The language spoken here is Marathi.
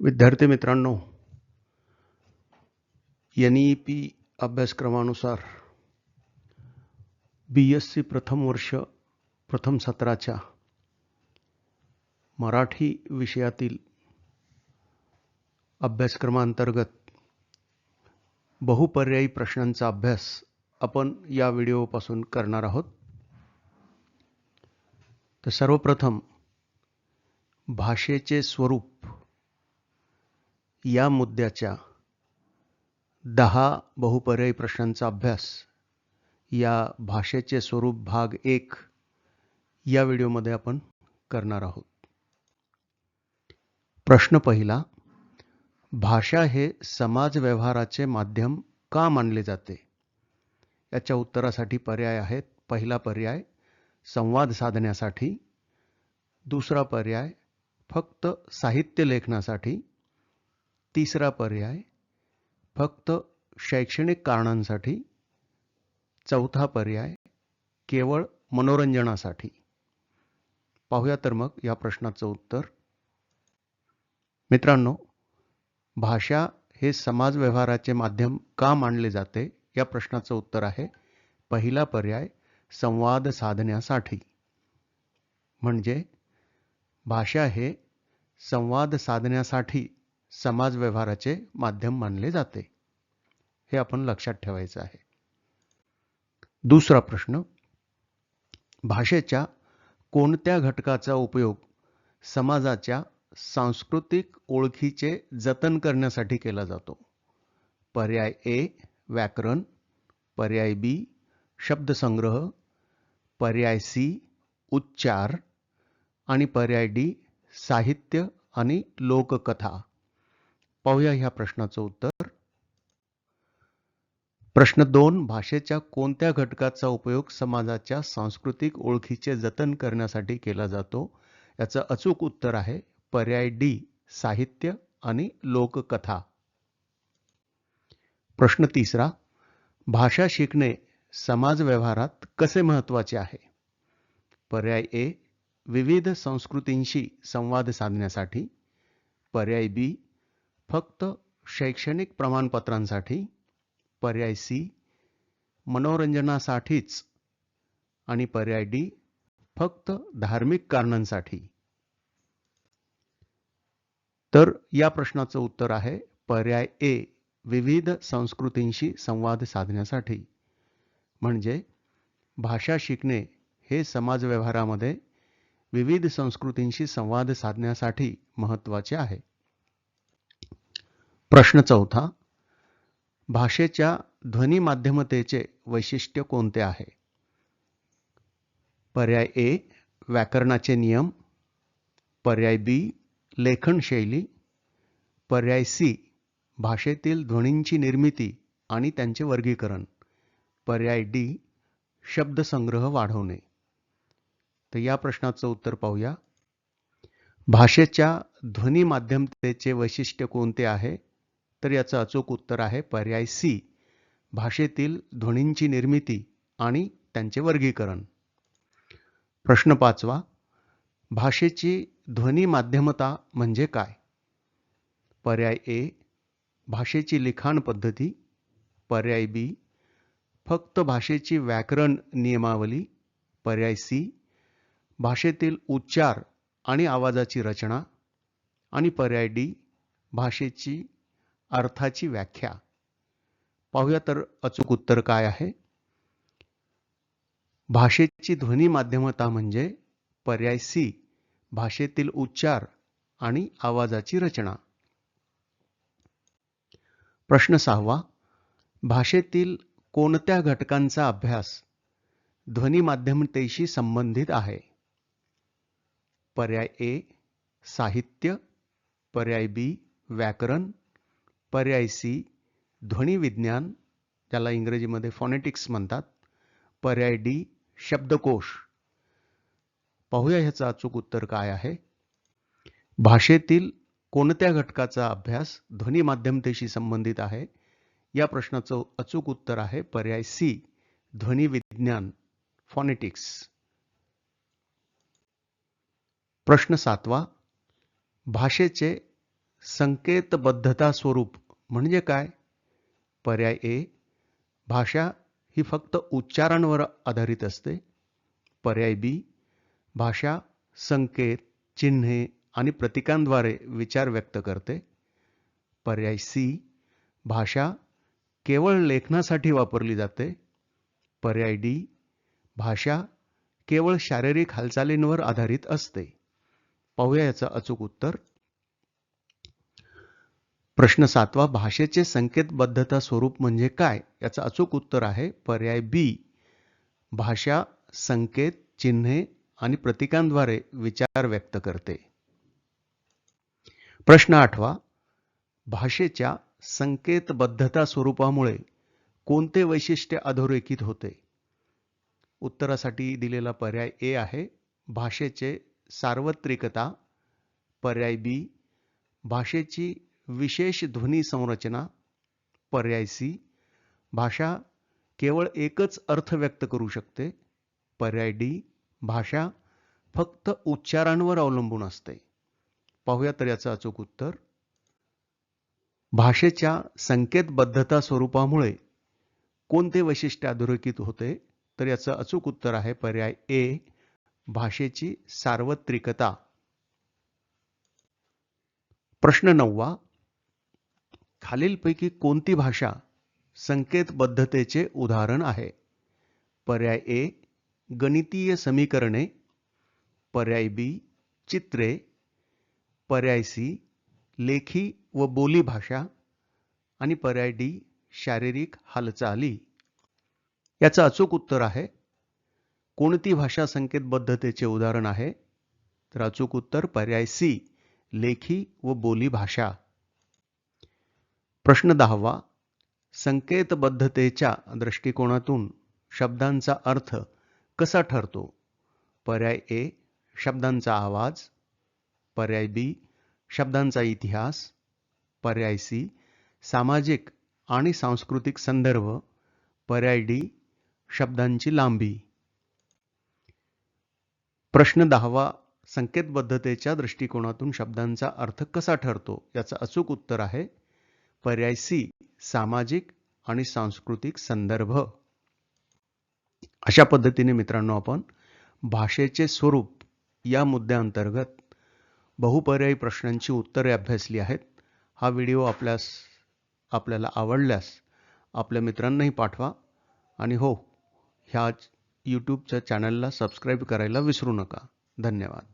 विद्यार्थी मित्रांनो एन ई पी अभ्यासक्रमानुसार बी एस सी प्रथम वर्ष प्रथम सत्राच्या मराठी विषयातील अभ्यासक्रमांतर्गत बहुपर्यायी प्रश्नांचा अभ्यास आपण या व्हिडिओपासून करणार आहोत. तर सर्वप्रथम भाषेचे स्वरूप या मुद्द्याच्या दहा बहुपर्यायी प्रश्नांचा अभ्यास या भाषेचे स्वरूप भाग एक या व्हिडिओमध्ये आपण करणार आहोत. प्रश्न पहिला भाषा हे समाज व्यवहाराचे माध्यम का मानले जाते? याच्या उत्तरासाठी पर्याय आहेत. पहिला पर्याय संवाद साधण्यासाठी. दुसरा पर्याय फक्त साहित्य लेखनासाठी. तिसरा पर्याय फक्त शैक्षणिक कारणांसाठी. चौथा पर्याय केवळ मनोरंजनासाठी. पाहूया तर मग या प्रश्नाचं उत्तर. मित्रांनो भाषा हे समाज व्यवहाराचे माध्यम का मानले जाते? या प्रश्नाचं उत्तर आहे पहिला पर्याय संवाद साधण्यासाठी. म्हणजे भाषा हे संवाद साधण्यासाठी समाज व्यवहाराचे माध्यम मानले जाते. हे आपण लक्षात ठेवायचं आहे. दुसरा प्रश्न. भाषेच्या कोणत्या घटकाचा उपयोग समाजाच्या सांस्कृतिक ओळखीचे जतन करण्यासाठी केला जातो? पर्याय ए व्याकरण. पर्याय बी शब्दसंग्रह. पर्याय सी उच्चार. आणि पर्याय डी साहित्य आणि लोककथा. पाहूया ह्या प्रश्नाचं उत्तर. प्रश्न दोन भाषेच्या कोणत्या घटकाचा उपयोग समाजाच्या सांस्कृतिक ओळखीचे जतन करण्यासाठी केला जातो? याचं अचूक उत्तर आहे पर्याय डी साहित्य आणि लोककथा. प्रश्न तिसरा भाषा शिकणे समाज व्यवहारात कसे महत्त्वाचे आहे? पर्याय ए विविध संस्कृतींशी संवाद साधण्यासाठी. पर्याय बी फक्त शैक्षणिक प्रमाणपत्रांसाठी पर्याय सी मनोरंजनासाठीच आणि पर्याय डी फक्त धार्मिक कारणांसाठी. तर या प्रश्नाचं उत्तर आहे पर्याय ए विविध संस्कृतींशी संवाद साधण्यासाठी. म्हणजे भाषा शिकणे हे समाज व्यवहारामध्ये विविध संस्कृतींशी संवाद साधण्यासाठी महत्त्वाचे आहे. प्रश्न चौथा भाषेच्या ध्वनी माध्यमतेचे वैशिष्ट्य कोणते आहे? पर्याय ए व्याकरणाचे नियम. पर्याय बी लेखन शैली. पर्याय सी भाषेतील ध्वनींची निर्मिती आणि त्यांचे वर्गीकरण. पर्याय डी शब्दसंग्रह वाढवणे. तर या प्रश्नाचं उत्तर पाहूया. भाषेच्या ध्वनी माध्यमतेचे वैशिष्ट्य कोणते आहे? तर याचं अचूक उत्तर आहे पर्याय सी भाषेतील ध्वनींची निर्मिती आणि त्यांचे वर्गीकरण. प्रश्न पाचवा. भाषेची ध्वनी माध्यमता म्हणजे काय? पर्याय ए भाषेची लिखाण पद्धती. पर्याय बी फक्त भाषेची व्याकरण नियमावली. पर्याय सी भाषेतील उच्चार आणि आवाजाची रचना. आणि पर्याय डी भाषेची अर्थाची व्याख्या. पाहूया तर अचूक उत्तर काय आहे? भाषेची ध्वनी माध्यमता म्हणजे पर्याय सी भाषेतील उच्चार आणि आवाजाची रचना. प्रश्न सहावा भाषेतील कोणत्या घटकांचा अभ्यास ध्वनी माध्यमतेशी संबंधित आहे? पर्याय ए साहित्य पर्याय बी व्याकरण पर्याय सी ध्वनी विज्ञान ज्याला इंग्रजीमध्ये फॉनेटिक्स म्हणतात. पर्याय डी शब्दकोश. पाहूया ह्याचं अचूक उत्तर काय आहे. भाषेतील कोणत्या घटकाचा अभ्यास ध्वनी माध्यमतेशी संबंधित आहे? या प्रश्नाचं अचूक उत्तर आहे पर्याय सी ध्वनी विज्ञान फॉनेटिक्स प्रश्न सातवा. भाषेचे संकेतबद्धता स्वरूप म्हणजे काय? पर्याय ए भाषा ही फक्त उच्चारांवर आधारित असते. पर्याय बी भाषा संकेत चिन्हे आणि प्रतीकांद्वारे विचार व्यक्त करते. पर्याय सी भाषा केवळ लेखनासाठी वापरली जाते. पर्याय डी भाषा केवळ शारीरिक हालचालींवर आधारित असते. पाहूया याचं अचूक उत्तर. प्रश्न सातवा भाषेचे संकेतबद्धता स्वरूप म्हणजे काय? याचं अचूक उत्तर आहे पर्याय बी. भाषा संकेत चिन्हे आणि प्रतीकांद्वारे विचार व्यक्त करते. प्रश्न आठवा भाषेच्या संकेतबद्धता स्वरूपामुळे कोणते वैशिष्ट्य अधोरेखित होते? उत्तरासाठी दिलेला पर्याय ए आहे भाषेचे सार्वत्रिकता. पर्याय बी भाषेची विशेष ध्वनी संरचना पर्याय सी. भाषा केवळ एकच अर्थ व्यक्त करू शकते. पर्याय डी. भाषा फक्त उच्चारांवर अवलंबून असते. पाहूया तर याचं अचूक उत्तर. भाषेच्या संकेतबद्धता स्वरूपामुळे कोणते वैशिष्ट्य अधोरेखित होते? तर याचं अचूक उत्तर आहे पर्याय ए. भाषेची सार्वत्रिकता. प्रश्न नववा. खालीलपैकी कोणती भाषा संकेतबद्धतेचे उदाहरण आहे? पर्याय ए गणितीय समीकरणे. पर्याय बी चित्रे. पर्याय सी लेखी व बोली भाषा. आणि पर्याय डी शारीरिक हालचाली. याचं अचूक उत्तर आहे. कोणती भाषा संकेतबद्धतेचे उदाहरण आहे? तर अचूक उत्तर पर्याय सी लेखी व बोली भाषा. प्रश्न दहावा संकेतबद्धतेच्या दृष्टिकोनातून शब्दांचा अर्थ कसा ठरतो? पर्याय ए शब्दांचा आवाज पर्याय बी शब्दांचा इतिहास पर्याय सी सामाजिक आणि सांस्कृतिक संदर्भ पर्याय डी शब्दांची लांबी. प्रश्न दहावा संकेतबद्धतेच्या दृष्टिकोनातून शब्दांचा अर्थ कसा ठरतो? याचं अचूक उत्तर आहे पर्याय सी सामाजिक आणि सांस्कृतिक संदर्भ. अशा पद्धतीने मित्रांनो आपण भाषेचे स्वरूप या मुद्द्याअंतर्गत बहुपर्यायी प्रश्नांची उत्तरे अभ्यासली आहेत. हा व्हिडिओ आपल्यास आपल्याला आवडल्यास आपल्या मित्रांनाही पाठवा आणि हो ह्या यूट्यूबच्या चॅनलला सबस्क्राईब करायला विसरू नका. धन्यवाद.